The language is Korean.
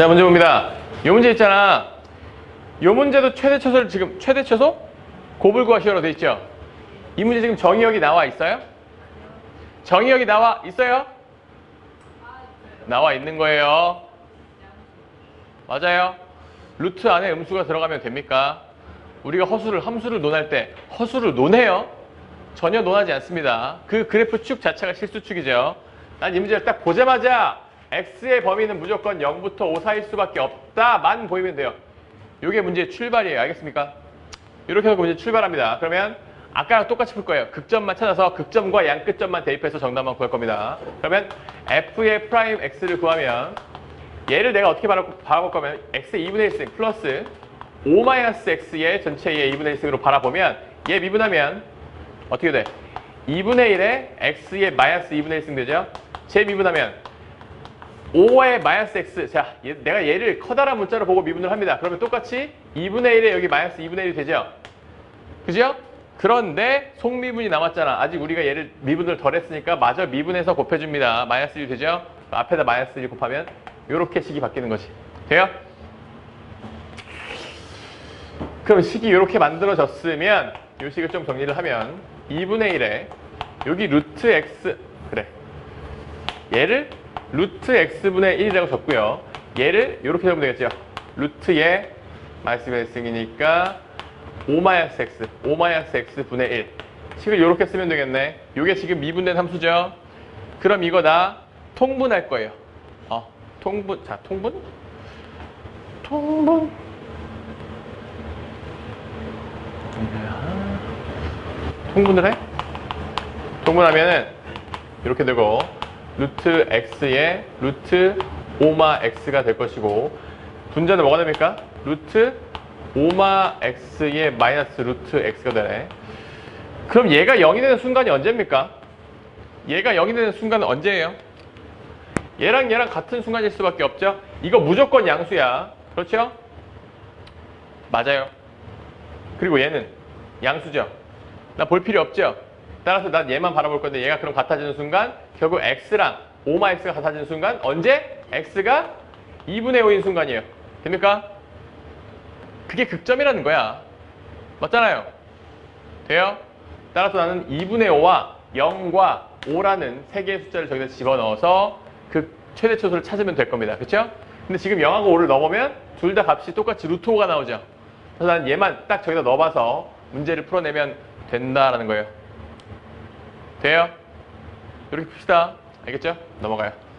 자, 문제 봅니다. 요 문제 있잖아. 요 문제도 최대 최소를 지금 최대 최소 곱을 구하시오로 돼 있죠. 이 문제 지금 정의역이 나와 있어요? 정의역이 나와 있어요? 나와 있는 거예요. 맞아요. 루트 안에 음수가 들어가면 됩니까? 우리가 허수를 함수를 논할 때 허수를 논해요. 전혀 논하지 않습니다. 그 그래프 축 자체가 실수축이죠. 난 이 문제를 딱 보자마자 x의 범위는 무조건 0부터 5 사이일 수밖에 없다만 보이면 돼요. 이게 문제의 출발이에요. 알겠습니까? 이렇게 해서 문제 출발합니다. 그러면 아까랑 똑같이 풀 거예요. 극점만 찾아서 극점과 양끝점만 대입해서 정답만 구할 겁니다. 그러면 f의 프라임 x를 구하면 얘를 내가 어떻게 바라볼, 거면 x의 2분의 1승 플러스 5-x의 전체의 2분의 1승으로 바라보면 얘 미분하면 어떻게 돼? 2분의 1에 x의 마이너스 2분의 1승 되죠? 제 미분하면 5의 마이너스 x 자 얘- 내가 얘를 커다란 문자로 보고 미분을 합니다. 그러면 똑같이 2분의 1에 여기 마이너스 2분의 1이 되죠? 그죠? 그런데 속미분이 남았잖아. 아직 우리가 얘를 미분을 덜 했으니까 마저 미분해서 곱해줍니다. 마이너스 1 되죠? 앞에다 마이너스 1 곱하면 이렇게 식이 바뀌는 거지. 돼요? 그럼 식이 이렇게 만들어졌으면 이 식을 좀 정리를 하면 2분의 1에 여기 루트 x 그래 얘를 루트 x분의 1이라고 적고요. 얘를 이렇게 적으면 되겠죠. 루트에 마이너스 1승이니까 5 마이너스 x, 5 마이너스 x분의 1. 식을 이렇게 쓰면 되겠네. 이게 지금 미분된 함수죠. 그럼 이거 다 통분할 거예요. 어, 통분. 자, 통분? 통분. 통분을 해? 통분하면은 이렇게 되고 루트 x의 루트 5마 x가 될 것이고 분자는 뭐가 됩니까? 루트 5마 x의 마이너스 루트 x가 되네. 그럼 얘가 0이 되는 순간이 언제입니까? 얘가 0이 되는 순간은 언제예요? 얘랑 얘랑 같은 순간일 수밖에 없죠? 이거 무조건 양수야. 그렇죠? 맞아요. 그리고 얘는 양수죠. 나 볼 필요 없죠? 따라서 난 얘만 바라볼 건데 얘가 그럼 같아지는 순간 결국 x랑 5마x가 같아지는 순간 언제? x가 2분의 5인 순간이에요. 됩니까? 그게 극점이라는 거야. 맞잖아요. 돼요? 따라서 나는 2분의 5와 0과 5라는 세 개의 숫자를 저기다 집어넣어서 그 최대 초수를 찾으면 될 겁니다. 그렇죠? 근데 지금 0하고 5를 넣어보면 둘 다 값이 똑같이 루트 5가 나오죠. 그래서 난 얘만 딱 저기다 넣어봐서 문제를 풀어내면 된다라는 거예요. 돼요? 이렇게 풉시다. 알겠죠? 넘어가요.